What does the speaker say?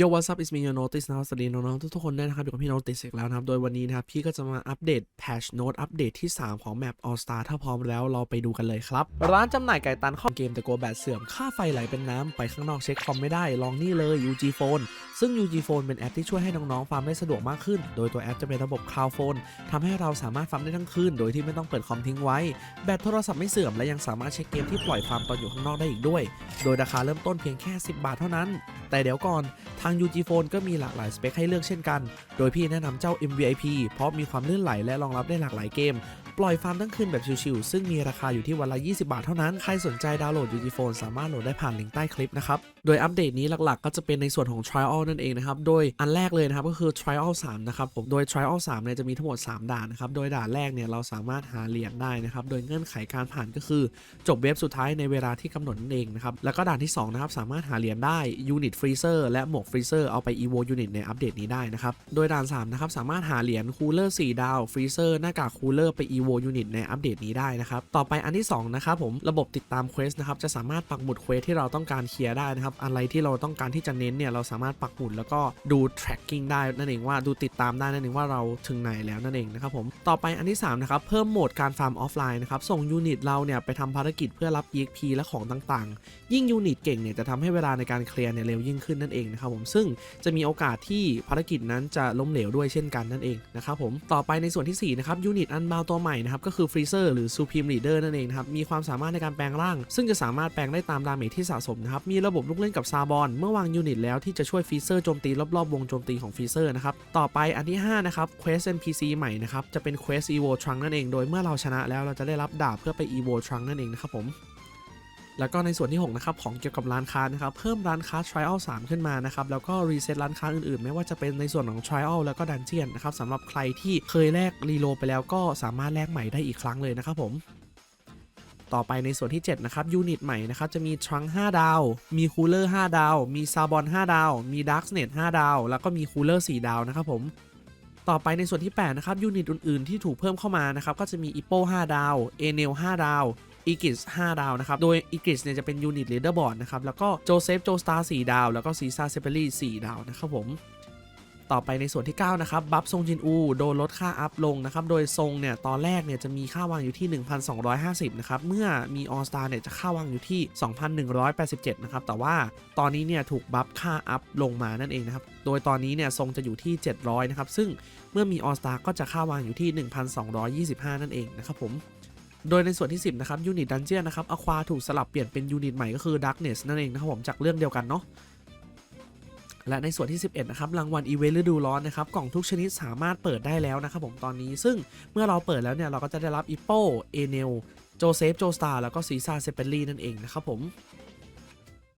โยวัสับอิสมีโยโนติสนะครับสวัสดีน้องๆทุกๆคนด้วยนะครับอยู่กับพี่โนติสอีกแล้วนะครับ โดยวันนี้นะครับ พี่ก็จะมาอัปเดต Patch Note อัปเดตที่ 3 ของแมป All Star ถ้าพร้อมแล้วเราไปดูกันเลยครับ ร้านจำหน่ายไก่ตันข้อเกมแต่กลัวแบตเสื่อม ค่าไฟไหลเป็นน้ำ ไปข้างนอกเช็คคอมไม่ได้ ลองนี่เลย UG Phone ซึ่ง UG Phone เป็นแอปที่ช่วยให้น้องๆฟาร์มได้สะดวกมากขึ้น โดยตัวแอปจะเป็นระบบ Cloud Phone ทำให้เราสามารถฟาร์มได้ทั้งคืนโดยที่ไม่ต้องเปิดคอมทิ้งไว้ แบตโทรศัพท์ไม่เสื่อมและยังสามารถเช็คเกมที่ปล่อยฟาร์มตอนอยู่ข้างนอกได้อีกด้วย โดยราคาเริ่มต้นเพียงแค่ 10 บาทเท่านั้น แต่เดี๋ยวก่อนทาง UG Phone ก็มีหลากหลายสเปคให้เลือกเช่นกัน โดยพี่แนะนำเจ้า MVIP เพราะมีความลื่นไหลและรองรับได้หลากหลายเกม ปล่อยฟาร์มทั้งคืนแบบชิวๆซึ่งมีราคาอยู่ที่วันละ 20 บาทเท่านั้น ใครสนใจดาวน์โหลด UG Phone สามารถโหลดได้ผ่านลิงก์ใต้คลิปนะครับ โดยอัปเดตนี้หลักๆ ก็จะเป็นในส่วนของ Trial นั่นเองนะครับ โดยอันแรกเลยนะครับก็คือ Trial 3 นะครับผม โดย Trial 3เนี่ยจะมีทั้งหมด 3 ด่านนะครับ โดยด่านแรกเนี่ยเราสามารถหาเหรียญได้นะครับ โดยเงื่อนไขการผ่านก็คือจบเว็บสุดท้ายในเวลาที่กำหนดนั่นเองนะครับ แล้วก็ด่านที่2นะครับสามารถหาเหรียญได้ Unit Freezer และหมวก Freezer เอาไป Evo Unit ในอัปเดตนี้ได้นะครับ โดยด่าน3นะครับสามารถหาเหรียญคูลเลอร์4ดาว Freezer หน้ากากคูลเลอร์ไป Evo Unit ในอัปเดตนี้ได้นะครับ ต่อไปอันที่2นะครับผมระบบติดตามเควสนะครับจะสามารถปักหมุดเควสที่เราต้องการเคลียร์ได้นะครับอะไรที่เราต้องการที่จะเน้นเนี่ยเราสามารถปักหมุดแล้วก็ดู tracking ได้นั่นเองว่าดูติดตามได้นั่นเองว่าเราถึงไหนแล้วนั่นเองนะครับผมต่อไปอันที่3นะครับเพิ่มโหมดการฟาร์มออฟไลน์นะครับส่งยูนิตเราเนี่ยไปทำภารกิจเพื่อรับ EXP และของต่างๆ ยิ่งยูนิตเก่งเนี่ยจะทำให้เวลาในการเคลียร์เนี่ยเร็วยิ่งขึ้นนั่นเองนะครับผมซึ่งจะมีโอกาสที่ภารกิจนั้นจะล้มเหลวด้วยเช่นกันนั่นเองนะครับผมต่อไปในส่วนที่สี่นะครับยูนิตอันบาวตัวใหม่นะครับก็คือฟรีเซอร์หรือ Supreme Leader นั่นเองนะครับมีความสามารถในการแปลงร่าง ซึ่งจะสามารถแปลงได้ตามดาเมจที่สะสมนะครับมีระบบลูกเล่นกับซาบอนเมื่อวางยูนิตแล้วที่จะช่วยฟรีเซอร์โจมตีรอบๆวงโจมตีของฟรีเซอร์นะครับต่อไปอันที่ห้านะครับเควส NPC ใหม่นะครับจะเป็นเควส Evo Trunk นั่นเองโดยเมื่อเราชนะแล้วเราจะได้รับดาบเพื่อไป Evo Trunk นั่นเองนะครับผม แล้วก็ในส่วนที่ 6 นะครับ ของเกี่ยวกับร้านค้านะครับ เพิ่มร้านค้า Trial 3 ขึ้นมานะครับ แล้วก็รีเซ็ตร้านค้าอื่นๆ ไม่ว่าจะเป็นในส่วนของ Trial แล้วก็ Dungeon นะครับสำหรับใครที่เคยแลกรีโลไปแล้วก็สามารถแลกใหม่ได้อีกครั้งเลยนะครับผมต่อไปในส่วนที่ 7 นะครับ ยูนิตใหม่นะครับ จะมีทรัง5 ดาว มีคูลเลอร์5ดาว มีซาบอน 5 ดาว มีดาร์กเน็ต5ดาว แล้วก็มีคูลเลอร์4ดาวนะครับผม ต่อไปในส่วนที่ 8 นะครับ ยูนิตอื่น ๆ ที่ถูกเพิ่มเข้ามานะครับ ก็จะมีอีโป5ดาว เอเนล5ดาว อีกิส5ดาวนะครับ โดยอีกิสเนี่ยจะเป็นยูนิตเลดเดอร์บอร์ดนะครับ แล้วก็โจเซฟโจสตาร์4ดาว แล้วก็ซีซ่าเซเปอรี่4ดาวนะครับผมต่อไปในส่วนที่ 9 นะครับ บัฟทรงจินอู โดนลดค่าอัพลงนะครับ โดยทรงเนี่ย ตอนแรกเนี่ยจะมีค่าวางอยู่ที่ 1,250 นะครับ เมื่อมีออสตาเนี่ยจะค่าวางอยู่ที่ 2,187 นะครับ แต่ว่าตอนนี้เนี่ยถูกบัฟค่าอัพลงมานั่นเองนะครับ โดยตอนนี้เนี่ยทรงจะอยู่ที่ 700 นะครับ ซึ่งเมื่อมีออสตาก็จะค่าวางอยู่ที่ 1,225 นั่นเองนะครับผม โดยในส่วนที่ 10 นะครับยูนิตดันเจียนนะครับอควาถูกสลับเปลี่ยนเป็นยูนิตใหม่ก็คือ Darkness นั่นเองนะครับผมจากเรื่องเดียวกันเนาะและในส่วนที่ 11 นะครับ รางวัลอีเวนต์ฤดูร้อนนะครับ กล่องทุกชนิดสามารถเปิดได้แล้วนะครับผมตอนนี้ ซึ่งเมื่อเราเปิดแล้วเนี่ย เราก็จะได้รับอีโป เอเนล โจเซฟ โจสตาร์ แล้วก็ซีซ่าเซเปอรี่นั่นเองนะครับผม